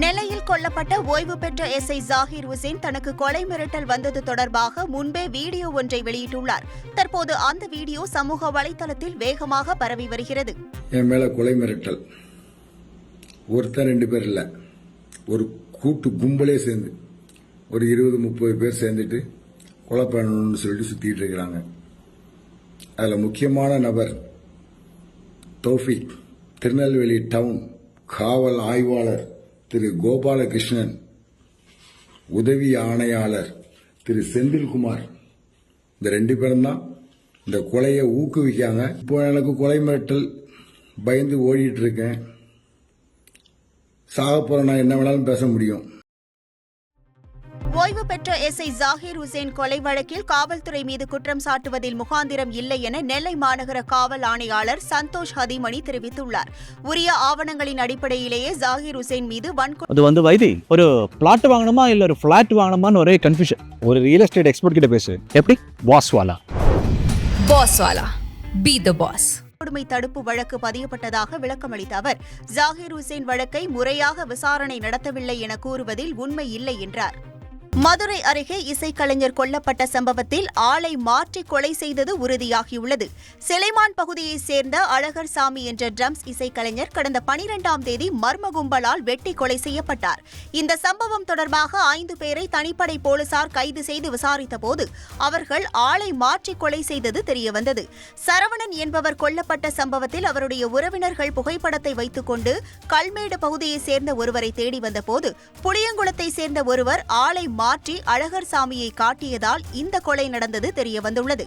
நெல்லையில் கொல்லப்பட்ட ஓய்வு பெற்ற எஸ்ஐ ஜாகிர் உசேன் தனக்கு கொலை மிரட்டல் வந்தது தொடர்பாக முன்பே வீடியோ ஒன்றை வெளியிட்டுள்ளார். தற்போது அந்த வீடியோ சமூக வலைதளத்தில் வேகமாக பரவி வருகிறது. என் மேலே கொலை மிரட்டல். ஒருத்தர் ரெண்டு பேர் இல்ல. ஒரு கூட்டு கும்பலே சேர்ந்து ஒரு இருபது முப்பது பேர் சேர்ந்துட்டு கொலை பண்ணணும்னு சொல்லிட்டு சுத்திட்டு இருக்கிறாங்க. அதில் முக்கியமான நபர் தௌஃபிக் திருநெல்வேலி டவுன் காவல் ஆய்வாளர் திரு கோபாலகிருஷ்ணன் உதவி ஆணையாளர் திரு செந்தில்குமார். இந்த ரெண்டு பேரும் தான் இந்த கொலையை ஊக்குவிக்காங்க இப்போ எனக்கு கொலை மிரட்டல் பயந்து ஓடிட்டு இருக்கேன். சாக நான் என்ன வேணாலும் பேச முடியும். ஓய்வு பெற்ற எஸ்ஐ ஜாகிர் ஹுசேன் கொலை வழக்கில் காவல்துறை மீது குற்றம் சாட்டுவதில் முகாந்திரம் இல்லை என நெல்லை மாநகர காவல் ஆணையாளர் சந்தோஷ் ஹதிமணி தெரிவித்துள்ளார். உரிய ஆவணங்களின் அடிப்படையிலேயே ஜாகிர் ஹுசேன் மீது வன்கொடுமை அது வந்து வைதி ஒரு பிளாட் வாங்கணுமா இல்ல ஒரு ஃபிளாட் வாங்கணுமான்னு ஒரே கன்ஃபியூஷன் ஒரு ரியல் எஸ்டேட் எக்ஸ்பர்ட் கிட்ட பேசு. எப்படி? வாஸ்வாலா Boss Wala. Be the boss. தடுப்பு வழக்கு பதியப்பட்டதாக விளக்கமளித்த அவர் ஜாகிர் ஹுசேன் வழக்கை முறையாக விசாரணை நடத்தவில்லை என கூறுவதில் உண்மை இல்லை என்றார். மதுரை அருகே இசைக்கலைஞர் கொல்லப்பட்ட சம்பவத்தில் ஆளை மாற்றி கொலை செய்தது உறுதியாகியுள்ளது. சிலைமான் பகுதியைச் சேர்ந்த அழகர் சாமி என்ற ட்ரம்ஸ் இசைக்கலைஞர் கடந்த பனிரெண்டாம் தேதி மர்ம கும்பலால் வெட்டி கொலை செய்யப்பட்டார். இந்த சம்பவம் தொடர்பாக ஐந்து பேரை தனிப்படை போலீசார் கைது செய்து விசாரித்தபோது அவர்கள் ஆளை மாற்றி கொலை செய்தது தெரியவந்தது. சரவணன் என்பவர் கொல்லப்பட்ட சம்பவத்தில் அவருடைய உறவினர்கள் புகைப்படத்தை வைத்துக் கொண்டு கல்மேடு பகுதியைச் சேர்ந்த ஒருவரை தேடி வந்தபோது புளியங்குளத்தை சேர்ந்த ஒருவர் ஆளை மாற்றி அழகர் சாமியை காட்டியதால் இந்த கொலை நடந்தது தெரியவந்துள்ளது.